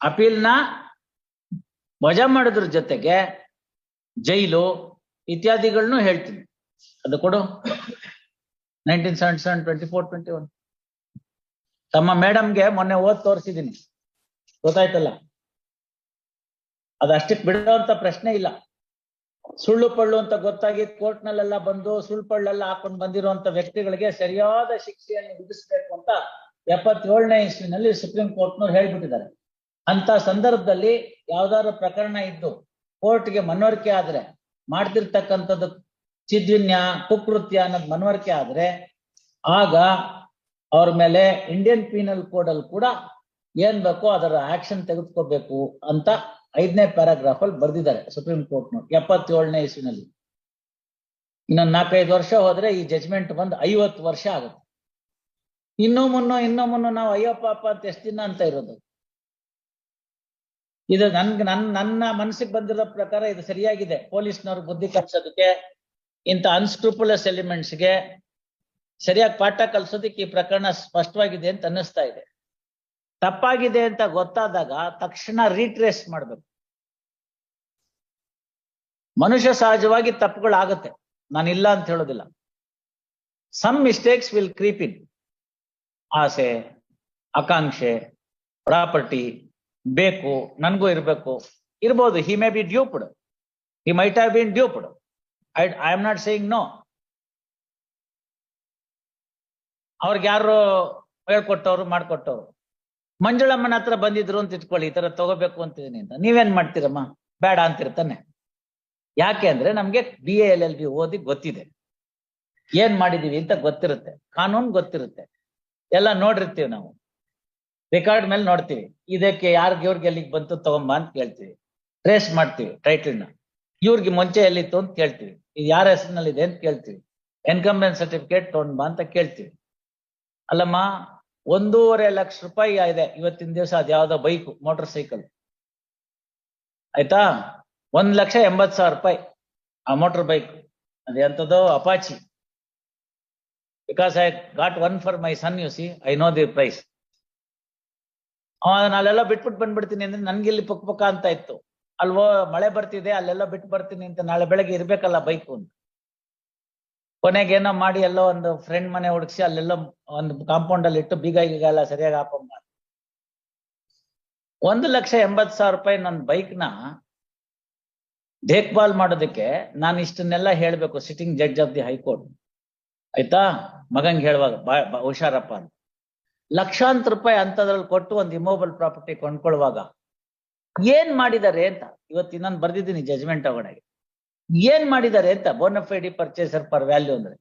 ಅಪೀಲ್ನ ವಜಾ ಮಾಡೋದ್ರ ಜೊತೆಗೆ ಜೈಲು ಇತ್ಯಾದಿಗಳನ್ನು ಹೇಳ್ತೀನಿ. ಅದು ಕೊಡು. Nineteen seventy seven twenty four twenty one ತಮ್ಮ ಮೇಡಮ್ಗೆ ಮೊನ್ನೆ ಓದ್ ತೋರಿಸಿದ್ದೀನಿ. ಗೊತ್ತಾಯ್ತಲ್ಲ? ಅದಷ್ಟಕ್ಕೆ ಬಿಡುವಂತ ಪ್ರಶ್ನೆ ಇಲ್ಲ. ಸುಳ್ಳು ಪಳ್ಳು ಅಂತ ಗೊತ್ತಾಗಿ ಕೋರ್ಟ್ನಲ್ಲೆಲ್ಲ ಬಂದು ಸುಳ್ಳು ಪಳ್ಳೆಲ್ಲ ಹಾಕೊಂಡು ಬಂದಿರುವಂತ ವ್ಯಕ್ತಿಗಳಿಗೆ ಸರಿಯಾದ ಶಿಕ್ಷೆಯನ್ನು ವಿಧಿಸಬೇಕು ಅಂತ ಎಪ್ಪತ್ತೇಳನೇ ಇಸ್ವಿನಲ್ಲಿ ಸುಪ್ರೀಂ ಕೋರ್ಟ್ನವ್ರು ಹೇಳ್ಬಿಟ್ಟಿದ್ದಾರೆ. ಅಂತ ಸಂದರ್ಭದಲ್ಲಿ ಯಾವ್ದಾದ್ರು ಪ್ರಕರಣ ಇದ್ದು ಕೋರ್ಟ್ಗೆ ಮನವರಿಕೆ ಆದ್ರೆ ಮಾಡ್ತಿರ್ತಕ್ಕಂಥದ್ದು ಚಿದ್ವಿನ್ಯ, ಕುಕೃತ್ಯ ಅನ್ನೋದು ಮನವರಿಕೆ ಆದ್ರೆ ಆಗ ಅವ್ರ ಮೇಲೆ ಇಂಡಿಯನ್ ಪೀನಲ್ ಕೋಡ್ ಅಲ್ಲಿ ಕೂಡ ಏನ್ ಬೇಕೋ ಅದರ ಆಕ್ಷನ್ ತೆಗೆದುಕೋಬೇಕು ಅಂತ ಐದನೇ ಪ್ಯಾರಾಗ್ರಾಫ್ ಅಲ್ಲಿ ಬರ್ದಿದ್ದಾರೆ ಸುಪ್ರೀಂ ಕೋರ್ಟ್ನವ್ರು ಎಪ್ಪತ್ತೇಳನೇ ಇಸ್ವಿನಲ್ಲಿ. ಇನ್ನೊಂದು ನಾಲ್ಕೈದು ವರ್ಷ ಹೋದ್ರೆ ಈ ಜಜ್ಮೆಂಟ್ ಬಂದು ಐವತ್ತು ವರ್ಷ ಆಗುತ್ತೆ. ಇನ್ನೂ ಮುನ್ನೋ ಇನ್ನೂ ಮುನ್ನೋ ನಾವು ಅಯ್ಯೋ ಪಾಪ ಅಂತ ಎಷ್ಟು ದಿನ ಅಂತ ಇರೋದು? ಇದು ನನ್ಗೆ ನನ್, ನನ್ನ ಮನಸ್ಸಿಗೆ ಬಂದಿರೋ ಪ್ರಕಾರ ಇದು ಸರಿಯಾಗಿದೆ. ಪೊಲೀಸ್ನವ್ರು ಬುದ್ಧಿ ಕಲ್ಸೋದಕ್ಕೆ, ಇಂಥ ಅನ್ಸ್ಕ್ರೂಪುಲಸ್ ಎಲಿಮೆಂಟ್ಸ್ಗೆ ಸರಿಯಾಗಿ ಪಾಠ ಕಲ್ಸೋದಕ್ಕೆ ಈ ಪ್ರಕರಣ ಸ್ಪಷ್ಟವಾಗಿದೆ ಅಂತ ಅನ್ನಿಸ್ತಾ ಇದೆ. ತಪ್ಪಾಗಿದೆ ಅಂತ ಗೊತ್ತಾದಾಗ ತಕ್ಷಣ ರೀಟ್ರೇಸ್ ಮಾಡ್ಬೇಕು. ಮನುಷ್ಯ ಸಹಜವಾಗಿ ತಪ್ಪುಗಳಾಗತ್ತೆ. ನಾನು ಇಲ್ಲ ಅಂತ ಹೇಳೋದಿಲ್ಲ. Some mistakes will creep in ಆಸೆ, ಆಕಾಂಕ್ಷೆ, ಪ್ರಾಪರ್ಟಿ ಬೇಕು, ನನಗೂ ಇರಬೇಕು. ಇರ್ಬೋದು he may be duped he might have been duped I I am not saying no ಅವ್ರಿಗೆ ಯಾರು ಹೇಳ್ಕೊಟ್ಟವ್ರು, ಮಾಡ್ಕೊಟ್ಟವ್ರು. ಮಂಜುಳಮ್ಮನ ಹತ್ರ ಬಂದಿದ್ರು ಅಂತ ಇಟ್ಕೊಳ್ಳಿ, ಈ ತರ ತಗೋಬೇಕು ಅಂತಿದ್ದೀನಿ ಅಂತ. ನೀವೇನ್ ಮಾಡ್ತೀರಮ್ಮ? ಬೇಡ ಅಂತಿರ್ತಾನೆ. ಯಾಕೆ ಅಂದ್ರೆ ನಮ್ಗೆ ಬಿ ಎಲ್ ಎಲ್ ಬಿ ಓದಿ ಗೊತ್ತಿದೆ. ಏನ್ ಮಾಡಿದೀವಿ ಅಂತ ಗೊತ್ತಿರುತ್ತೆ. ಕಾನೂನು ಗೊತ್ತಿರುತ್ತೆ. ಎಲ್ಲ ನೋಡಿರ್ತೀವಿ ನಾವು. ರೆಕಾರ್ಡ್ ಮೇಲೆ ನೋಡ್ತೀವಿ. ಇದಕ್ಕೆ ಯಾರ್ಗೆ ಇವ್ರಿಗೆ ಎಲ್ಲಿಗೆ ಬಂತು ತಗೊಂಬ ಅಂತ ಕೇಳ್ತೀವಿ. ಟ್ರೇಸ್ ಮಾಡ್ತೀವಿ ಟೈಟಲ್ನ ಇವ್ರಿಗೆ ಮುಂಚೆ ಎಲ್ಲಿತ್ತು ಅಂತ ಕೇಳ್ತೀವಿ. ಇದು ಯಾರ ಹೆಸರಿನಲ್ಲಿ ಇದೆ ಅಂತ ಕೇಳ್ತೀವಿ. ಎನ್ಕಂಬೆನ್ಸ್ ಸರ್ಟಿಫಿಕೇಟ್ ತಗೊಂಡ್ಬಾ ಅಂತ ಕೇಳ್ತೀವಿ. ಅಲ್ಲಮ್ಮ, ಒಂದೂವರೆ ಲಕ್ಷ ರೂಪಾಯಿ ಇದೆ. ಇವತ್ತಿನ ದಿವಸ ಅದ್ಯಾವ್ದೋ ಬೈಕ್ ಮೋಟರ್ ಸೈಕಲ್ ಆಯ್ತಾ? ಒಂದ್ ಲಕ್ಷ ಎಂಬತ್ ಸಾವಿರ ರೂಪಾಯಿ ಆ motor bike ಅದೆಂತದೋ Apache because I got one for my son you see I know the price ನಾಳೆಲ್ಲ ಬಿಟ್ಬಿಟ್ಟು ಬಂದ್ಬಿಡ್ತೀನಿ ಅಂದ್ರೆ ನನ್ಗೆ ಇಲ್ಲಿ ಪಕ್ಕ ಪಕ್ಕ ಅಂತ ಇತ್ತು. ಅಲ್ವೋ, ಮಳೆ ಬರ್ತಿದೆ, ಅಲ್ಲೆಲ್ಲ ಬಿಟ್ಟು ಬರ್ತೀನಿ ಅಂತ ನಾಳೆ ಬೆಳಗ್ಗೆ ಇರ್ಬೇಕಲ್ಲ ಬೈಕು ಅಂತ. ಕೊನೆಗೆ ಏನೋ ಮಾಡಿ ಎಲ್ಲೋ ಒಂದು ಫ್ರೆಂಡ್ ಮನೆ ಹುಡುಕ್ಸಿ ಅಲ್ಲೆಲ್ಲ ಒಂದು ಕಾಂಪೌಂಡ್ ಅಲ್ಲಿ ಇಟ್ಟು ಬೀಗ ಗೀಗ ಎಲ್ಲ ಸರಿಯಾಗಿ ಹಾಕೊಂಡ್ ಒಂದು ಲಕ್ಷ ಎಂಬತ್ ಸಾವಿರ ರೂಪಾಯಿ ನನ್ನ ಬೈಕ್ನ ದೇಖ್ಭಾಲ್ ಮಾಡೋದಕ್ಕೆ ನಾನು ಇಷ್ಟನ್ನೆಲ್ಲ ಹೇಳ್ಬೇಕು sitting judge of the high court ಆಯ್ತಾ? ಮಗಂಗೆ ಹೇಳುವಾಗ ಹುಷಾರಪ್ಪ ಅಂತ. ಲಕ್ಷಾಂತರ ರೂಪಾಯಿ ಅಂತದ್ರಲ್ಲಿ ಕೊಟ್ಟು ಒಂದು ಇಮೋಬಲ್ ಪ್ರಾಪರ್ಟಿ ಕೊಂಡ್ಕೊಳ್ಳುವಾಗ ಏನ್ ಮಾಡಿದ್ದಾರೆ ಅಂತ? ಇವತ್ತು ಇನ್ನೊಂದು ಬರ್ದಿದ್ದೀನಿ ಜಜ್ಮೆಂಟ್ ಒಳಗಡೆ ಏನ್ ಮಾಡಿದ್ದಾರೆ ಅಂತ? ಬೋನಫೈಡಿ ಪರ್ಚೇಸರ್ ಪರ್ ವ್ಯಾಲ್ಯೂ ಅಂದ್ರೆ.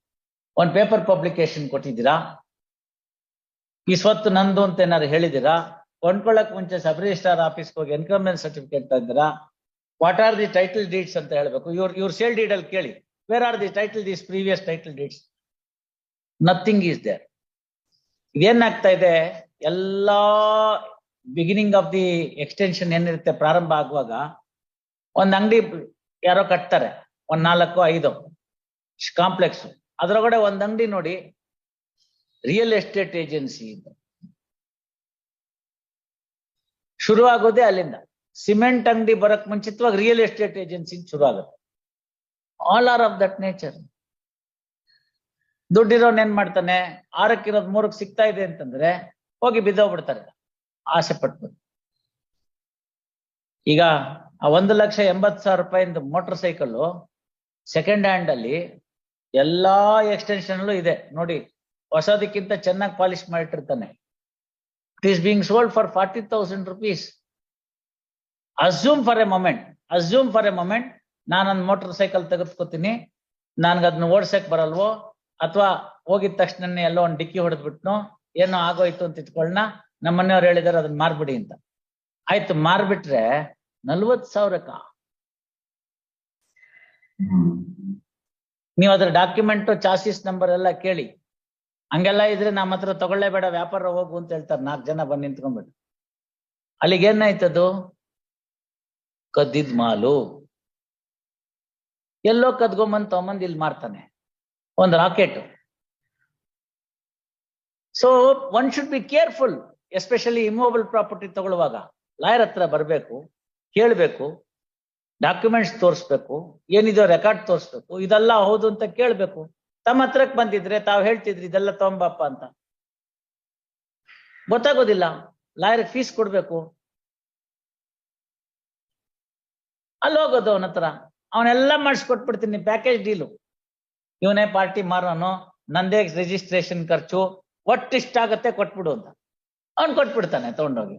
ಒಂದ್ ಪೇಪರ್ ಪಬ್ಲಿಕೇಶನ್ ಕೊಟ್ಟಿದ್ದೀರಾ? ಈ ಸ್ವತ್ತು ನಂದು ಅಂತ ಏನಾದ್ರು ಹೇಳಿದಿರಾ ಕೊಂಡ್ಕೊಳ್ಳಕ್ ಮುಂಚೆ ಸಬ್ ರಿಜಿಸ್ಟ್ರಾರ್ ಆಫೀಸ್ ಹೋಗಿ ಎನ್ಕಮ್ಮೆಂಟ್ certificate ತಂದಿರಾ? What are the title deeds ಅಂತ ಹೇಳ್ಬೇಕು. ಇವ್ರ ಇವ್ರ ಸೇಲ್ ಡೀಡ್ ಅಲ್ಲಿ ಕೇಳಿ. Where are the title these previous title deeds nothing is there ಇದೇನಾಗ್ತಾ ಇದೆ? ಎಲ್ಲಾ ಬಿಗಿನಿಂಗ್ ಆಫ್ ದಿ ಎಕ್ಸ್ಟೆನ್ಷನ್ ಏನಿರುತ್ತೆ, ಪ್ರಾರಂಭ ಆಗುವಾಗ ಒಂದ್ ಅಂಗಡಿ ಯಾರೋ ಕಟ್ತಾರೆ, ಒಂದ್ ನಾಲ್ಕು, ಐದು ಕಾಂಪ್ಲೆಕ್ಸ್ ಅದ್ರೊಳಗಡೆ ಒಂದ್ ಅಂಗಡಿ ನೋಡಿ ರಿಯಲ್ ಎಸ್ಟೇಟ್ ಏಜೆನ್ಸಿ ಶುರು ಆಗೋದೇ ಅಲ್ಲಿಂದ. ಸಿಮೆಂಟ್ ಅಂಗಡಿ ಬರಕ್ ಮುಂಚಿತವಾಗಿ ರಿಯಲ್ ಎಸ್ಟೇಟ್ ಏಜೆನ್ಸಿ ಶುರು ಆಗುತ್ತೆ all are of that nature ದುಡ್ಡಿರೋನ್ ಏನ್ ಮಾಡ್ತಾನೆ? ಆರಕ್ಕಿರೋದ್ ಮೂರಕ್ ಸಿಗ್ತಾ ಇದೆ ಅಂತಂದ್ರೆ ಹೋಗಿ ಬಿದ್ದೋಗ್ಬಿಡ್ತಾರೆ. ಆಸೆ ಪಟ್ಬಿಟ್ಟು ಈಗ ಆ ಒಂದು ಲಕ್ಷ ಎಂಬತ್ ಸಾವಿರ ರೂಪಾಯಿಂದ ಮೋಟರ್ ಸೈಕಲ್ ಸೆಕೆಂಡ್ ಹ್ಯಾಂಡ್ ಅಲ್ಲಿ ಎಲ್ಲಾ ಎಕ್ಸ್ಟೆನ್ಷನ್ ಇದೆ. ನೋಡಿ, ಹೊಸದಕ್ಕಿಂತ ಚೆನ್ನಾಗಿ polish ಮಾಡಿಟ್ಟಿರ್ತಾನೆ. It is being sold for forty thousand rupees assume for a moment assume for a moment ನಾನೊಂದು ಮೋಟರ್ ಸೈಕಲ್ ತೆಗೆದುಕೋತೀನಿ. ನನ್ಗೆ ಅದನ್ನ ಓಡ್ಸಕ್ ಬರಲ್ವೋ? ಅಥವಾ ಹೋಗಿದ ತಕ್ಷಣ ಎಲ್ಲೋ ಒಂದು ಡಿಕ್ಕಿ ಹೊಡೆದ್ಬಿಟ್ನು ಏನೋ ಆಗೋಯ್ತು ಅಂತ ಇಟ್ಕೊಳ್ಳೋಣ ನಮ್ಮ ಮನೆಯವ್ರು ಹೇಳಿದಾರೆ ಅದನ್ನ ಮಾರ್ಬಿಡಿ ಅಂತ. ಆಯ್ತು ಮಾರ್ಬಿಟ್ರೆ ನಲ್ವತ್ ಸಾವಿರಕ್ಕ? ನೀವು ಅದ್ರ ಡಾಕ್ಯುಮೆಂಟ್ ಚಾಸಿಸ್ ನಂಬರ್ ಎಲ್ಲ ಕೇಳಿ. ಹಂಗೆಲ್ಲ ಇದ್ರೆ ನಮ್ಮ ಹತ್ರ ತಗೊಳ್ಳೇಬೇಡ ವ್ಯಾಪಾರ ಹೋಗು ಅಂತ ಹೇಳ್ತಾರೆ. ನಾಲ್ಕು ಜನ ಬಂದು ನಿಂತ್ಕೊಂಡ್ಬಿಟ್ಟು. ಅಲ್ಲಿಗೆ ಏನಾಯ್ತದು ಕದ್ದಿದ್ ಮಾಲು. ಎಲ್ಲೋ ಕದ್ಕೊಂಬಂದ್ ತಗೊಂಬಂದ್ ಇಲ್ಲಿ ಮಾರ್ತಾನೆ. ಒಂದು rocket so one should be careful especially immovable property ತಗೊಳ್ಳುವಾಗ. ಲಾಯರ್ ಹತ್ರ ಬರಬೇಕು, ಕೇಳಬೇಕು ಡಾಕ್ಯುಮೆಂಟ್ಸ್ ತೋರಿಸ್ಬೇಕು, ಏನಿದೆಯೋ ರೆಕಾರ್ಡ್ ತೋರಿಸ್ಬೇಕು, ಇದೆಲ್ಲ ಹೌದು ಅಂತ ಕೇಳಬೇಕು. ತಮ್ಮ ಹತ್ರಕ್ಕೆ ಬಂದಿದ್ರೆ ತಾವು ಹೇಳ್ತಿದ್ರಿ, ಇದೆಲ್ಲ ತಗೊಂಬಪ್ಪ ಅಂತ. ಗೊತ್ತಾಗೋದಿಲ್ಲ ಲಾಯರ್ ಫೀಸ್ ಕೊಡ್ಬೇಕು. ಅಲ್ಲಿ ಹೋಗೋದು ಅವನ ಹತ್ರ. ಅವನೆಲ್ಲ ಮಾಡಿಸ್ಕೊಟ್ಬಿಡ್ತೀನಿ ಪ್ಯಾಕೇಜ್ ಡೀಲು ಇವನೇ ಪಾರ್ಟಿ ಮಾರೋನು ನಂದೇ ರಿಜಿಸ್ಟ್ರೇಷನ್ ಖರ್ಚು ಒಟ್ಟಿಷ್ಟಾಗತ್ತೆ ಕೊಟ್ಬಿಡು ಅಂತ. ಅವ್ನ್ ಕೊಟ್ಬಿಡ್ತಾನೆ ತಗೊಂಡೋಗಿ.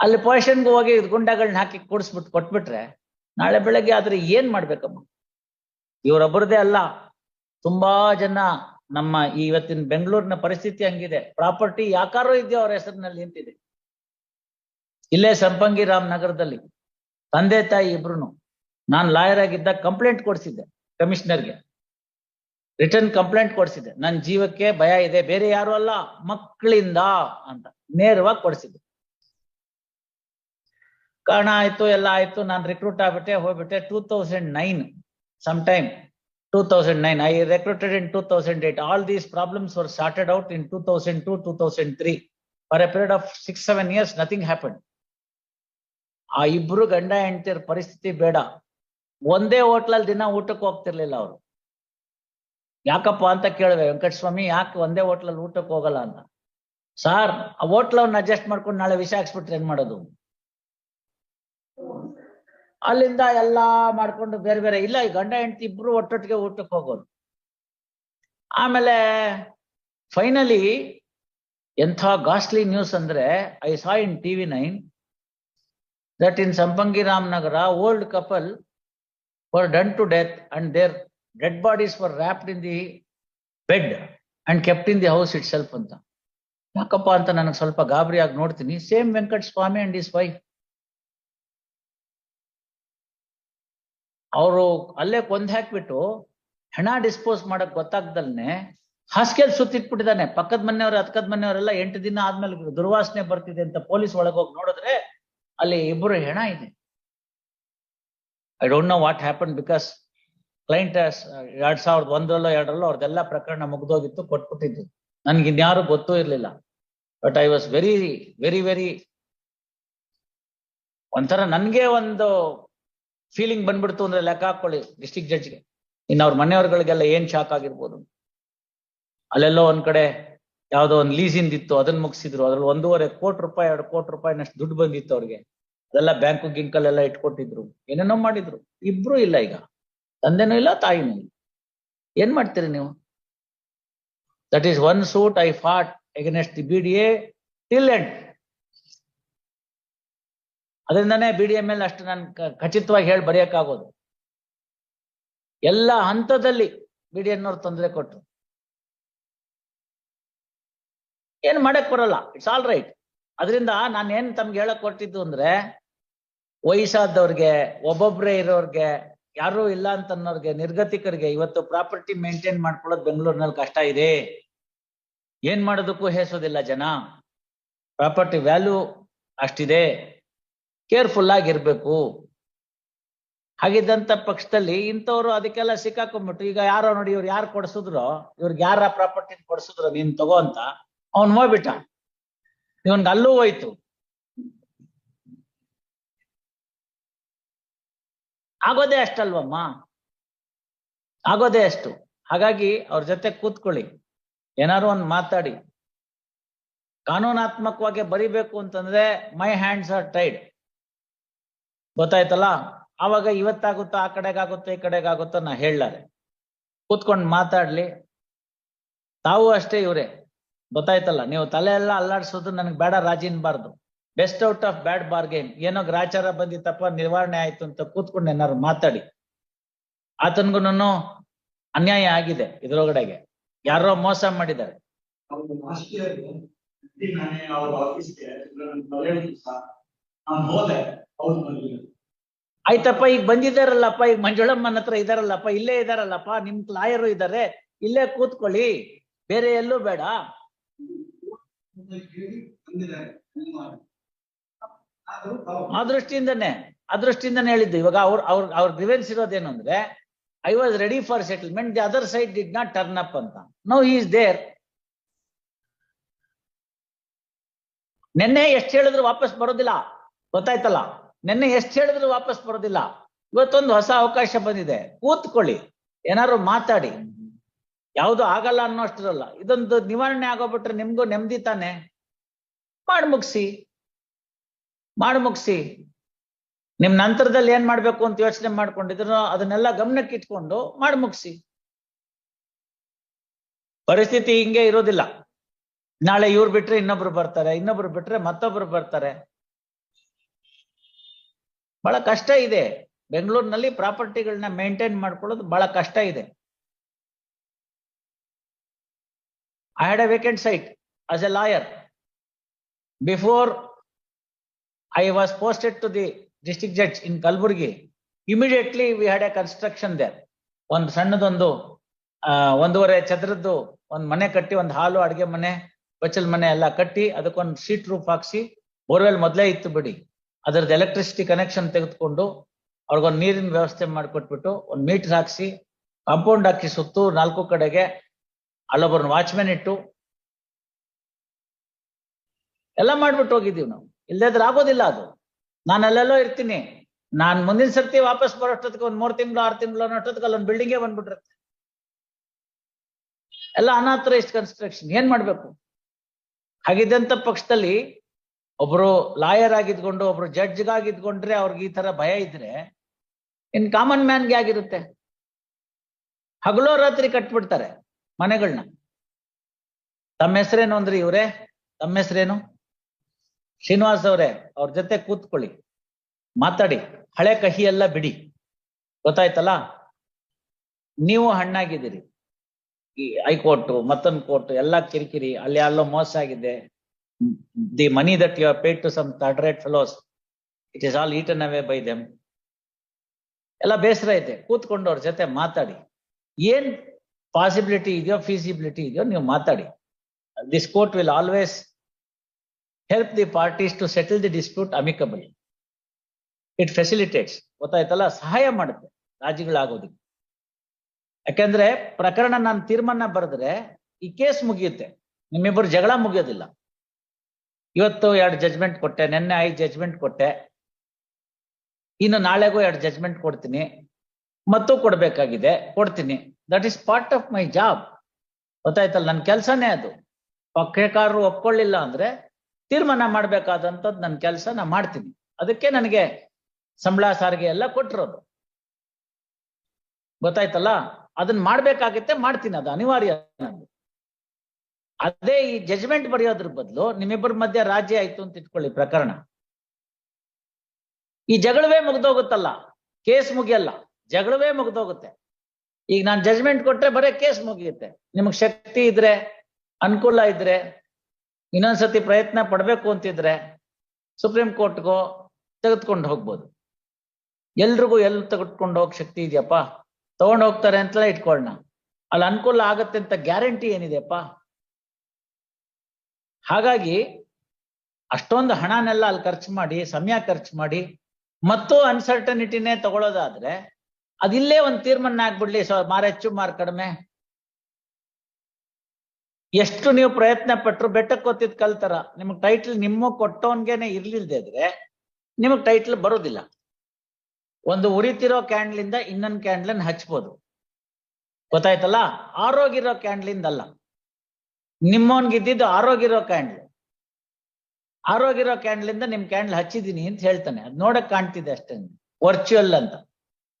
ಅಲ್ಲಿ ಪೊಸಿಷನ್ಗೆ ಹೋಗಿ ಗುಂಡಗಳನ್ನ ಹಾಕಿ ಕೂಡಿಸ್ಬಿಟ್ಟು ಕೊಟ್ಬಿಟ್ರೆ ನಾಳೆ ಬೆಳಗ್ಗೆ ಆದ್ರೆ ಏನ್ ಮಾಡ್ಬೇಕಮ್ಮ? ಇವರೊಬ್ಬರದೇ ಅಲ್ಲ. ತುಂಬಾ ಜನ ನಮ್ಮ ಇವತ್ತಿನ ಬೆಂಗಳೂರಿನ ಪರಿಸ್ಥಿತಿ ಹಂಗಿದೆ. ಪ್ರಾಪರ್ಟಿ ಯಾಕಾರೋ ಇದೆಯೋ ಅವ್ರ ಹೆಸರಿನಲ್ಲಿ ನಿಂತಿದೆ. ಇಲ್ಲೇ ಸಂಪಂಗಿ ರಾಮ್ ನಗರದಲ್ಲಿ ತಂದೆ ತಾಯಿ ಇಬ್ರು ನಾನು ಲಾಯರ್ ಆಗಿದ್ದ ಕಂಪ್ಲೇಂಟ್ ಕೊಡಿಸಿದ್ದೆ ಕಮಿಷನರ್ಗೆ. ರಿಟರ್ನ್ ಕಂಪ್ಲೇಂಟ್ ಕೊಡಿಸಿದೆ ನನ್ನ ಜೀವಕ್ಕೆ ಭಯ ಇದೆ, ಬೇರೆ ಯಾರು ಅಲ್ಲ, ಮಕ್ಕಳಿಂದ ಅಂತ ನೇರವಾಗಿ ಕೊಡಿಸಿದೆ ಕಾರಣ ಆಯ್ತು, ಎಲ್ಲ ಆಯ್ತು, ನಾನು ರಿಕ್ರೂಟ್ ಆಗ್ಬಿಟ್ಟೆ, ಹೋಗ್ಬಿಟ್ಟೆ two thousand nine some time two thousand nine I recruited in two thousand eight all these problems were sorted out in two thousand two two thousand three for a period of six seven years nothing happen ಆ ಇಬ್ರು ಗಂಡ ಹೆಂಡತಿಯರ ಪರಿಸ್ಥಿತಿ ಬೇಡ. ಒಂದೇ ಹೋಟ್ಲಲ್ಲಿ ದಿನ ಊಟಕ್ಕೆ ಹೋಗ್ತಿರ್ಲಿಲ್ಲ ಅವರು. ಯಾಕಪ್ಪ ಅಂತ ಕೇಳಿದೆ, ವೆಂಕಟಸ್ವಾಮಿ, ಯಾಕೆ ಒಂದೇ ಹೋಟ್ಲಲ್ಲಿ ಊಟಕ್ಕೆ ಹೋಗಲ್ಲ ಅಂತ? ಸಾರ್, ಆ ಹೋಟ್ಲವನ್ನ ಅಡ್ಜಸ್ಟ್ ಮಾಡ್ಕೊಂಡು ನಾಳೆ ವಿಷ ಹಾಕ್ಸ್ಬಿಟ್ರೆ ಏನ್ ಮಾಡೋದು? ಅಲ್ಲಿಂದ ಎಲ್ಲಾ ಮಾಡ್ಕೊಂಡು ಬೇರೆ ಬೇರೆ, ಇಲ್ಲ, ಈ ಗಂಡ ಹೆಂಡತಿ ಇಬ್ರು ಒಟ್ಟೊಟ್ಟಿಗೆ ಊಟಕ್ಕೆ ಹೋಗೋದು. ಆಮೇಲೆ ಫೈನಲಿ ಎಂಥ ಗಾಸ್ಟ್ಲಿ ನ್ಯೂಸ್ ಅಂದ್ರೆ I saw in T V nine that in Sampangi Ramanagara old couple for done to death and there dead bodies for wrapped in the bed and kept in the house itself ಅಂತ. ಯಾಕಪ್ಪ ಅಂತ ನನಗೆ ಸ್ವಲ್ಪ ಗಾಬರಿಯಾಗಿ ನೋಡ್ತೀನಿ. Same Venkata Swamy and his wife ಅವರು ಅಲ್ಲೇ ಕೊಂದ್ ಹಾಕ್ಬಿಟ್ಟು ಹೆಣ ಡಿಸ್ಪೋಸ್ ಮಾಡಕ್ ಗೊತ್ತಾಗ್ದಲ್ನೆ ಹಾಸಿಗೆಲ್ ಸುತ್ತಿಟ್ಬಿಟ್ಟಿದ್ದಾನೆ ಪಕ್ಕದ ಮನೆಯವ್ರ ಹತ್ಕದ ಮನೆಯವರೆಲ್ಲ ಎಂಟು ದಿನ ಆದ್ಮೇಲೆ ದುರ್ವಾಸನೆ ಬರ್ತಿದೆ ಅಂತ ಪೊಲೀಸ್ ಒಳಗೆ ಹೋಗಿ ನೋಡಿದ್ರೆ ಅಲ್ಲಿ ಇಬ್ಬರು ಹೆಣ ಇದೆ. I don't know what happen because client ಎರಡ್ ಸಾವಿರದ ಒಂದರಲ್ಲೋ ಎರಡರಲ್ಲೋ ಅವ್ರದ್ದೆಲ್ಲ ಪ್ರಕರಣ ಮುಗ್ದೋಗಿತ್ತು, ಕೊಟ್ಬಿಟ್ಟಿದ್ದು. ನನ್ಗೆ ಇನ್ಯಾರು ಗೊತ್ತೂ ಇರ್ಲಿಲ್ಲ. But I was very very very ಒಂಥರ ನನ್ಗೆ ಒಂದು ಫೀಲಿಂಗ್ ಬಂದ್ಬಿಡ್ತು ಅಂದ್ರೆ ಲೆಕ್ಕ ಹಾಕೊಳ್ಳಿ ಡಿಸ್ಟ್ರಿಕ್ಟ್ ಜಡ್ಜ್ಗೆ ಇನ್ನು ಅವ್ರ ಮನೆಯವ್ರಗಳಿಗೆಲ್ಲ ಏನ್ ಶಾಕ್ ಆಗಿರ್ಬೋದು? ಅಲ್ಲೆಲ್ಲೋ ಒಂದ್ ಕಡೆ ಯಾವ್ದೋ ಒಂದು ಲೀಸಿಂದ ಇತ್ತು ಅದನ್ನ ಮುಗಿಸಿದ್ರು. ಅದ್ರಲ್ಲಿ ಒಂದೂವರೆ ಕೋಟಿ ರೂಪಾಯಿ, ಎರಡು ಕೋಟಿ ರೂಪಾಯಿನಷ್ಟು ದುಡ್ಡು ಬಂದಿತ್ತು ಅವ್ರಿಗೆ. ಅದೆಲ್ಲ ಬ್ಯಾಂಕು ಗಿಂಕಲ್ಲೆಲ್ಲ ಇಟ್ಕೊಟ್ಟಿದ್ರು. ಏನೇನೋ ಮಾಡಿದ್ರು. ಇಬ್ರು ಇಲ್ಲ ಈಗ. ತಂದೆನೂ ಇಲ್ಲ ತಾಯಿನೂ ಇಲ್ಲ ಏನ್ ಮಾಡ್ತೀರಿ ನೀವು? That is one suit I fought against the B D A till end ಅದರಿಂದನೇ ಬಿ ಡಿ ಎ ಮೇಲೆ ಅಷ್ಟು ನಾನು ಖಚಿತವಾಗಿ ಹೇಳಿ ಬರೆಯಕ್ಕಾಗೋದು. ಎಲ್ಲ ಹಂತದಲ್ಲಿ ಬಿ ಡಿ ಎನ್ನವ್ರು ತೊಂದರೆ ಕೊಟ್ರು. ಏನ್ ಮಾಡಕ್ ಬರಲ್ಲ ಇಟ್ಸ್ ಆಲ್ ರೈಟ್ ಅದರಿಂದ ನಾನು ಏನ್ ತಮ್ಗೆ ಹೇಳಕ್ ಕೊಟ್ಟಿದ್ದು ಅಂದ್ರೆ, ವಯಸ್ಸಾದವ್ರಿಗೆ, ಒಬ್ಬೊಬ್ರೆ ಇರೋರ್ಗೆ ಯಾರು ಇಲ್ಲ ಅಂತ ಅನ್ನೋರ್ಗೆ ನಿರ್ಗತಿಕರಿಗೆ ಇವತ್ತು ಪ್ರಾಪರ್ಟಿ ಮೇಂಟೈನ್ ಮಾಡ್ಕೊಳ್ಳೋದು ಬೆಂಗಳೂರಿನಲ್ಲಿ ಕಷ್ಟ ಇದೆ. ಏನ್ ಮಾಡೋದಕ್ಕೂ ಹೇಸೋದಿಲ್ಲ ಜನ. Property value ಅಷ್ಟಿದೆ. ಕೇರ್ಫುಲ್ ಆಗಿರ್ಬೇಕು. ಹಾಗಿದ್ದಂತ ಪಕ್ಷದಲ್ಲಿ ಇಂಥವ್ರು ಅದಕ್ಕೆಲ್ಲ ಸಿಕ್ಕಾಕೊಂಡ್ಬಿಟ್ಟು, ಈಗ ಯಾರೋ ನೋಡಿ ಇವ್ರು ಯಾರು ಕೊಡ್ಸಿದ್ರು, ಇವ್ರಿಗೆ ಯಾರ ಪ್ರಾಪರ್ಟಿ ಕೊಡ್ಸಿದ್ರು ನೀನ್ ತಗೋ ಅಂತ, ಅವ್ನ್ ಹೋಗ್ಬಿಟ್ಟ. ಇವನ್ಗೆ ಅಲ್ಲೂ ಹೋಯ್ತು. ಆಗೋದೇ ಅಷ್ಟಲ್ವಮ್ಮ? ಆಗೋದೇ ಅಷ್ಟು. ಹಾಗಾಗಿ ಅವ್ರ ಜೊತೆ ಕೂತ್ಕೊಳ್ಳಿ. ಏನಾರು ಒಂದು ಮಾತಾಡಿ. ಕಾನೂನಾತ್ಮಕವಾಗಿ ಬರಿಬೇಕು ಅಂತಂದ್ರೆ ಮೈ ಹ್ಯಾಂಡ್ಸ್ ಆರ್ ಟೈಡ್ ಗೊತ್ತಾಯ್ತಲ್ಲ? ಆವಾಗ ಇವತ್ತಾಗುತ್ತೋ, ಆ ಕಡೆಗಾಗುತ್ತೋ, ಈ ಕಡೆಗಾಗುತ್ತೋ ನಾ ಹೇಳಲಾರೆ. ಕೂತ್ಕೊಂಡು ಮಾತಾಡ್ಲಿ. ತಾವು ಅಷ್ಟೇ ಇವ್ರೆ. ಗೊತ್ತಾಯ್ತಲ್ಲ? ನೀವು ತಲೆ ಎಲ್ಲ ಅಲ್ಲಾಡ್ಸೋದು ನನಗೆ ಬೇಡ ರಾಜಿನ್ಬಾರ್ದು best out of bad bargain ಏನೋ ಗ್ರಾಚಾರ ಬಂದಿತ್ತಪ್ಪ ನಿರ್ವಹಣೆ ಆಯ್ತು ಅಂತ ಕೂತ್ಕೊಂಡು ಏನಾರು ಮಾತಾಡಿ. ಆತನ್ಗುನು ಅನ್ಯಾಯ ಆಗಿದೆ ಇದ್ರೊಳಗಡೆಗೆ. ಯಾರೋ ಮೋಸ ಮಾಡಿದ್ದಾರೆ. ಆಯ್ತಪ್ಪ ಈಗ ಬಂದಿದಾರಲ್ಲಪ್ಪ ಈಗ ಮಂಜುಳಮ್ಮನ ಹತ್ರ ಇದಾರಲ್ಲಪ್ಪ ಇಲ್ಲೇ ಇದಾರಲ್ಲಪ್ಪ ನಿಮ್ ಲಾಯರು ಇದಾರೆ ಇಲ್ಲೇ ಕೂತ್ಕೊಳ್ಳಿ. ಬೇರೆ ಎಲ್ಲೂ ಬೇಡ ಮುಂದೆ ಕೇಳಿ ಬಂದಿದ್ದಾರೆ ನಿಮ್ಮ ಆದ್ರೂ ತಾವು ಆ ದೃಷ್ಟಿಯಿಂದನೇ, ಆ ಹೇಳಿದ್ದು. ಇವಾಗ ಅವ್ರ ಅವ್ರ ಅವ್ರ ಗ್ರಿವೆನ್ಸ್ ಇರೋದೇನು ಅಂದ್ರೆ I was ready for settlement the other side did not turn up ಅಂತ. ನೋ ಇಸ್ ದೇರ್ ನಿನ್ನೆ ಎಷ್ಟು ಹೇಳಿದ್ರು ವಾಪಸ್ ಬರೋದಿಲ್ಲ. ಗೊತ್ತಾಯ್ತಲ್ಲ? ನಿನ್ನೆ ಎಷ್ಟು ಹೇಳಿದ್ರು ವಾಪಸ್ ಬರೋದಿಲ್ಲ. ಇವತ್ತೊಂದು ಹೊಸ ಅವಕಾಶ ಬಂದಿದೆ. ಕೂತ್ಕೊಳ್ಳಿ. ಏನಾದ್ರು ಮಾತಾಡಿ. ಯಾವುದು ಆಗಲ್ಲ ಅನ್ನೋಷ್ಟಿರಲ್ಲ. ಇದೊಂದು ನಿವಾರಣೆ ಆಗೋಬಿಟ್ರೆ ನಿಮ್ಗೂ ನೆಮ್ಮದಿ ತಾನೆ. ಮಾಡಿ ಮುಗಿಸಿ ಮಾಡ್ ಮುಗಿಸಿ. ನಿಮ್ ನಂತರದಲ್ಲಿ ಏನ್ ಮಾಡ್ಬೇಕು ಅಂತ ಯೋಚನೆ ಮಾಡ್ಕೊಂಡಿದ್ರು ಅದನ್ನೆಲ್ಲ ಗಮನಕ್ಕೆ ಇಟ್ಕೊಂಡು ಮಾಡು ಮುಗಿಸಿ. ಪರಿಸ್ಥಿತಿ ಹಿಂಗೆ ಇರೋದಿಲ್ಲ. ನಾಳೆ ಇವ್ರು ಬಿಟ್ರೆ ಇನ್ನೊಬ್ರು ಬರ್ತಾರೆ, ಇನ್ನೊಬ್ರು ಬಿಟ್ರೆ ಮತ್ತೊಬ್ರು ಬರ್ತಾರೆ. ಬಹಳ ಕಷ್ಟ ಇದೆ. ಬೆಂಗಳೂರಿನಲ್ಲಿ ಪ್ರಾಪರ್ಟಿಗಳನ್ನ ಮೇಂಟೈನ್ ಮಾಡ್ಕೊಳ್ಳೋದು ಬಹಳ ಕಷ್ಟ ಇದೆ. I had a vacant site as a lawyer before I was posted to the district judge in Kalburgi immediately we had a construction there ಒಂದು ಸಣ್ಣದೊಂದು ಒಂದೂವರೆ ಚದರದ್ದು ಒಂದು ಮನೆ ಕಟ್ಟಿ, ಒಂದು ಹಾಲು, ಅಡಿಗೆ ಮನೆ, ಬಚ್ಚಲ್ ಮನೆ ಎಲ್ಲ ಕಟ್ಟಿ, ಅದಕ್ಕೊಂದು ಸೀಟ್ ರೂಫ್ ಹಾಕ್ಸಿ, ಬೋರ್ವೆಲ್ ಮೊದಲೇ ಇತ್ತು ಬಿಡಿ. ಅದರದ್ದು ಎಲೆಕ್ಟ್ರಿಸಿಟಿ ಕನೆಕ್ಷನ್ ತೆಗೆದುಕೊಂಡು, ಅವ್ರಿಗೊಂದು ನೀರಿನ ವ್ಯವಸ್ಥೆ ಮಾಡಿಕೊಟ್ಬಿಟ್ಟು, ಒಂದು ಮೀಟರ್ ಹಾಕ್ಸಿ ಕಾಂಪೌಂಡ್ ಹಾಕಿ ಸುತ್ತು, ನಾಲ್ಕು ಕಡೆಗೆ ಅಲ್ಲೊಬ್ಬರನ್ನ ವಾಚ್ಮ್ಯಾನ್ ಇಟ್ಟು, ಎಲ್ಲ ಮಾಡ್ಬಿಟ್ಟು ಹೋಗಿದ್ದೀವಿ ನಾವು. ಇಲ್ಲದ್ರೆ ಆಗೋದಿಲ್ಲ ಅದು. ನಾನು ಅಲ್ಲೆಲ್ಲೋ ಇರ್ತೀನಿ. ನಾನ್ ಮುಂದಿನ ಸರ್ತಿ ವಾಪಸ್ ಬರೋಷ್ಟೊತ್ತಿಗೆ ಒಂದ್ ಮೂರ್ ತಿಂಗಳು, ಆರು ತಿಂಗಳು ಅನ್ನೋಷ್ಟೊತ್ತಿಗೆ ಅಲ್ಲೊಂದು ಬಿಲ್ಡಿಂಗೇ ಬಂದ್ಬಿಟ್ಟಿರುತ್ತೆ. ಎಲ್ಲ ಅನಾಥರೈಸ್ಡ್ ಕನ್ಸ್ಟ್ರಕ್ಷನ್ ಏನ್ ಮಾಡ್ಬೇಕು? ಹಾಗಿದ್ದಂತ ಪಕ್ಷದಲ್ಲಿ ಒಬ್ರು ಲಾಯರ್ ಆಗಿದ್ಕೊಂಡು, ಒಬ್ರು ಜಡ್ಜ್ಗಾಗಿದ್ಕೊಂಡ್ರೆ ಅವ್ರಿಗೆ ಈ ತರ ಭಯ ಇದ್ರೆ ಇನ್ ಕಾಮನ್ ಮ್ಯಾನ್ಗೆ ಆಗಿರುತ್ತೆ. ಹಗಲೋ ರಾತ್ರಿ ಕಟ್ಬಿಡ್ತಾರೆ ಮನೆಗಳನ್ನ ತಮ್ಮ ಹೆಸರೇನು ಅಂದ್ರೆ ಇವ್ರೆ? ತಮ್ಮ ಹೆಸರೇನು? ಶ್ರೀನಿವಾಸ್ ಅವರೇ, ಅವ್ರ ಜೊತೆ ಕೂತ್ಕೊಳ್ಳಿ. ಮಾತಾಡಿ. ಹಳೆ ಕಹಿ ಎಲ್ಲ ಬಿಡಿ. ಗೊತ್ತಾಯ್ತಲ್ಲ? ನೀವು ಹಣ್ಣಾಗಿದ್ದೀರಿ. ಈ ಹೈಕೋರ್ಟ್, ಮತ್ತೊಂದು ಕೋರ್ಟ್, ಎಲ್ಲ ಕಿರಿಕಿರಿ, ಅಲ್ಲಿ ಅಲ್ಲೋ ಮೋಸ ಆಗಿದೆ. The money that you paid to some rate fellows, it is all eaten away by them. ಎಲ್ಲ ಬೇಸರ ಇದೆ ಕೂತ್ಕೊಂಡು ಅವ್ರ ಜೊತೆ ಮಾತಾಡಿ. ಏನ್ ಪಾಸಿಬಿಲಿಟಿ ಇದೆಯೋ, ಫೀಸಿಬಿಲಿಟಿ ಇದೆಯೋ, ನೀವು ಮಾತಾಡಿ. This court will always help the parties to settle the dispute amicable it facilitates ಗೊತ್ತಾಯ್ತಲ್ಲ, ಸಹಾಯ ಮಾಡುತ್ತೆ ರಾಜಿಗಳಾಗೋದಕ್ಕೆ. ಯಾಕೆಂದ್ರೆ ಪ್ರಕರಣ ನಾನು ತೀರ್ಮಾನ ಬರೆದ್ರೆ ಈ ಕೇಸ್ ಮುಗಿಯುತ್ತೆ. ನಿಮ್ಮಿಬ್ಬರು ಜಗಳ ಮುಗಿಯೋದಿಲ್ಲ. ಇವತ್ತು ಎರಡು ಜಜ್ಮೆಂಟ್ ಕೊಟ್ಟೆ, ನಿನ್ನೆ ಐದು ಜಜ್ಮೆಂಟ್ ಕೊಟ್ಟೆ. ಇನ್ನು ನಾಳೆಗೂ ಎರಡು ಜಜ್ಮೆಂಟ್ ಕೊಡ್ತೀನಿ. ಮತ್ತು ಕೊಡ್ಬೇಕಾಗಿದೆ, ಕೊಡ್ತೀನಿ. That is part of my job ಗೊತ್ತಾಯ್ತಲ್ಲ, ನನ್ನ ಕೆಲಸನೇ ಅದು. ಪಕ್ಷಕಾರರು ಒಪ್ಕೊಳ್ಳಿಲ್ಲ ಅಂದ್ರೆ ತೀರ್ಮಾನ ಮಾಡ್ಬೇಕಾದಂಥದ್ದು ನನ್ನ ಕೆಲಸ ನಾ ಮಾಡ್ತೀನಿ. ಅದಕ್ಕೆ ನನಗೆ ಸಂಬಳ, ಸಾರಿಗೆ ಎಲ್ಲ ಕೊಟ್ಟಿರೋದು ಗೊತ್ತಾಯ್ತಲ್ಲ? ಅದನ್ನ ಮಾಡ್ಬೇಕಾಗತ್ತೆ, ಮಾಡ್ತೀನಿ. ಅದು ಅನಿವಾರ್ಯ ಅದೇ ಈ ಜಜ್ಮೆಂಟ್ ಬರೆಯೋದ್ರ ಬದಲು ನಿಮ್ಮಿಬ್ಬರ ಮಧ್ಯೆ ರಾಜ್ಯ ಆಯ್ತು ಅಂತ ಇಟ್ಕೊಳ್ಳಿ ಪ್ರಕರಣ. ಈ ಜಗಳವೇ ಮುಗ್ದೋಗುತ್ತಲ್ಲ? ಕೇಸ್ ಮುಗಿಯಲ್ಲ. ಜಗಳವೇ ಮುಗ್ದೋಗುತ್ತೆ. ಈಗ ನಾನು ಜಜ್ಮೆಂಟ್ ಕೊಟ್ರೆ ಬರೀ ಕೇಸ್ ಮುಗಿಯುತ್ತೆ. ನಿಮಗ್ ಶಕ್ತಿ ಇದ್ರೆ, ಅನುಕೂಲ ಇದ್ರೆ ಇನ್ನೊಂದ್ಸತಿ ಪ್ರಯತ್ನ ಪಡ್ಬೇಕು ಅಂತಿದ್ರೆ ಸುಪ್ರೀಂ ಕೋರ್ಟ್ಗೋ ತೆಗೆದುಕೊಂಡು ಹೋಗ್ಬೋದು. ಎಲ್ರಿಗೂ ಎಲ್ಲಿ ತೆಗೆದುಕೊಂಡು ಹೋಗ್ ಶಕ್ತಿ ಇದೆಯಪ್ಪ. ತಗೊಂಡ್ ಹೋಗ್ತಾರೆ ಅಂತಲೇ ಇಟ್ಕೊಳ್ಳೋಣ ಅಲ್ಲಿ ಅನುಕೂಲ ಆಗತ್ತೆ ಅಂತ ಗ್ಯಾರಂಟಿ ಏನಿದೆಯಪ್ಪ? ಹಾಗಾಗಿ ಅಷ್ಟೊಂದು ಹಣನೆಲ್ಲ ಅಲ್ಲಿ ಖರ್ಚು ಮಾಡಿ, ಸಮಯ ಖರ್ಚು ಮಾಡಿ, ಮತ್ತು ಅನ್ಸರ್ಟನಿಟಿನೇ ತಗೊಳ್ಳೋದಾದ್ರೆ ಅದಿಲ್ಲೇ ಒಂದು ತೀರ್ಮಾನ ಆಗ್ಬಿಡ್ಲಿ. ಸೊ ಮಾರ್ ಹೆಚ್ಚು, ಮಾರ್ ಕಡಿಮೆ. ಎಷ್ಟು ನೀವು ಪ್ರಯತ್ನ ಪಟ್ರು ಬೆಟ್ಟಕ್ಕೆ ಕೊತ್ತಿದ್ ಕಲ್ತಾರ ನಿಮಗ್ ಟೈಟ್ಲ್ ನಿಮ್ಮ ಕೊಟ್ಟವನ್ಗೆನೆ ಇರ್ಲಿಲ್ದೆ ಇದ್ರೆ ನಿಮಗ್ ಟೈಟ್ಲ್ ಬರೋದಿಲ್ಲ. ಒಂದು ಉರಿತಿರೋ ಕ್ಯಾಂಡ್ಲಿಂದ ಇನ್ನೊಂದು ಕ್ಯಾಂಡ್ಲನ್ ಹಚ್ಬೋದು. ಗೊತ್ತಾಯ್ತಲ್ಲ? ಆರೋಗಿರೋ ಕ್ಯಾಂಡ್ಲಿಂದ ಅಲ್ಲ. ನಿಮ್ಮವನ್ಗಿದ್ದಿದ್ದು ಆರೋಗಿರೋ ಕ್ಯಾಂಡ್ಲ್ ಆರೋಗಿರೋ ಕ್ಯಾಂಡ್ಲಿಂದ ನಿಮ್ ಕ್ಯಾಂಡ್ಲ್ ಹಚ್ಚಿದೀನಿ ಅಂತ ಹೇಳ್ತಾನೆ. ಅದ್ ನೋಡಕ್ ಕಾಣ್ತಿದೆ ಅಷ್ಟೇ. ವರ್ಚುವಲ್ ಅಂತ.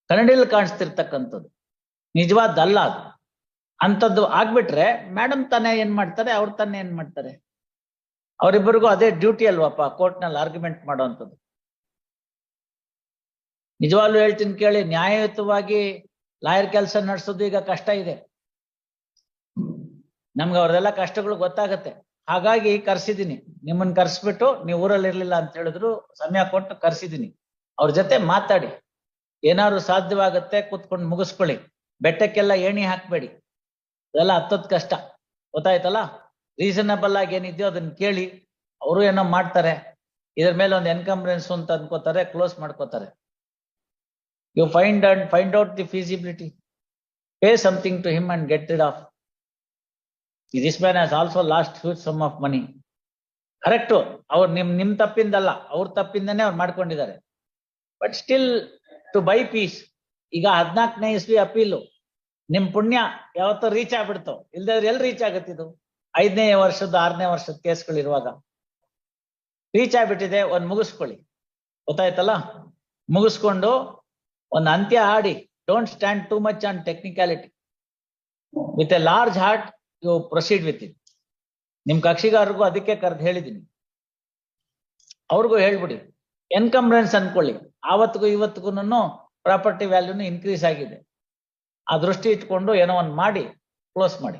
ಕನ್ನಡಿಯಲ್ಲಿ ಕಾಣಿಸ್ತಿರ್ತಕ್ಕಂಥದ್ದು. ನಿಜವಾದಲ್ಲ ಅದು. ಅಂಥದ್ದು ಆಗ್ಬಿಟ್ರೆ ಮೇಡಮ್ ತಾನೇ ಏನ್ ಮಾಡ್ತಾರೆ, ಅವ್ರ ತಾನೇ ಏನ್ ಮಾಡ್ತಾರೆ? ಅವರಿಬ್ಬರಿಗೂ ಅದೇ ಡ್ಯೂಟಿ ಅಲ್ವಪ್ಪ ಕೋರ್ಟ್ನಲ್ಲಿ ಆರ್ಗ್ಯುಮೆಂಟ್ ಮಾಡುವಂಥದ್ದು. ನಿಜವಾಗ್ಲೂ ಹೇಳ್ತೀನಿ ಕೇಳಿ, ನ್ಯಾಯಯುತವಾಗಿ ಲಾಯರ್ ಕೆಲಸ ನಡೆಸೋದು ಈಗ ಕಷ್ಟ ಇದೆ. ನಮ್ಗೆ ಅವ್ರದೆಲ್ಲ ಕಷ್ಟಗಳು ಗೊತ್ತಾಗತ್ತೆ. ಹಾಗಾಗಿ ಕರ್ಸಿದ್ದೀನಿ. ನಿಮ್ಮನ್ನ ಕರ್ಸ್ಬಿಟ್ಟು ನೀವು ಊರಲ್ಲಿ ಇರ್ಲಿಲ್ಲ ಅಂತ ಹೇಳಿದ್ರು ಸಮಯ ಕೊಟ್ಟು ಕರ್ಸಿದ್ದೀನಿ. ಅವ್ರ ಜೊತೆ ಮಾತಾಡಿ. ಏನಾದ್ರು ಸಾಧ್ಯವಾಗತ್ತೆ ಕೂತ್ಕೊಂಡು ಮುಗಿಸ್ಕೊಳ್ಳಿ. ಬೆಟ್ಟಕ್ಕೆಲ್ಲ ಏಣಿ ಹಾಕ್ಬೇಡಿ. ಅದೆಲ್ಲ ಹತ್ತದ್ ಕಷ್ಟ. ಗೊತ್ತಾಯ್ತಲ್ಲ? ರೀಸನಬಲ್ ಆಗಿ ಏನಿದೆಯೋ ಅದನ್ನ ಕೇಳಿ ಅವರು ಏನೋ ಮಾಡ್ತಾರೆ. ಇದ್ರ ಮೇಲೆ ಒಂದು ಎನ್ಕಂಬ್ರೆನ್ಸ್ ಅಂತ ಅನ್ಕೋತಾರೆ ಕ್ಲೋಸ್ ಮಾಡ್ಕೋತಾರೆ. You find and find out the feasibility pay something to him and get rid of this man as also lost huge sum of money correct ಅವ್ರು ನಿಮ್ ನಿಮ್ ತಪ್ಪಿಂದಲ್ಲ, ಅವ್ರ ತಪ್ಪಿಂದನೇ ಅವ್ರು ಮಾಡ್ಕೊಂಡಿದ್ದಾರೆ. But still to buy peace ಈಗ ಹದಿನಾಲ್ಕನೇ ಇಸ್ವಿ ಅಪೀಲು. ನಿಮ್ ಪುಣ್ಯ ಯಾವತ್ತೋ ರೀಚ್ ಆಗ್ಬಿಡ್ತು. ಇಲ್ದಾದ್ರೆ ಎಲ್ಲಿ ರೀಚ್ ಆಗುತ್ತೆ ಇದು? ಐದನೇ ವರ್ಷದ ಆರನೇ ವರ್ಷದ ಕೇಸ್ಗಳಿರುವಾಗ ರೀಚ್ ಆಗ್ಬಿಟ್ಟಿದೆ, ಒಂದ್ ಮುಗಿಸ್ಕೊಳ್ಳಿ. ಗೊತ್ತಾಯ್ತಲ್ಲ? ಮುಗಿಸ್ಕೊಂಡು ಒಂದ್ ಅಂತ್ಯ ಆಡಿ don't stand too much on technicality with a large heart you proceed with it ನಿಮ್ ಕಕ್ಷಿಗಾರರಿಗೂ ಅದಕ್ಕೆ ಕರೆದು ಹೇಳಿದೀನಿ ಅವ್ರಿಗೂ ಹೇಳ್ಬಿಡಿ. ಎನ್ಕಂಬ್ರೆನ್ಸ್ ಅನ್ಕೊಳ್ಳಿ. ಆವತ್ತಿಗೂ ಇವತ್ತಿಗೂ ಪ್ರಾಪರ್ಟಿ ವ್ಯಾಲ್ಯೂನು ಇನ್ಕ್ರೀಸ್ ಆಗಿದೆ. ಆ ದೃಷ್ಟಿ ಇಟ್ಕೊಂಡು ಏನೋ ಒಂದ್ ಮಾಡಿ ಕ್ಲೋಸ್ ಮಾಡಿ.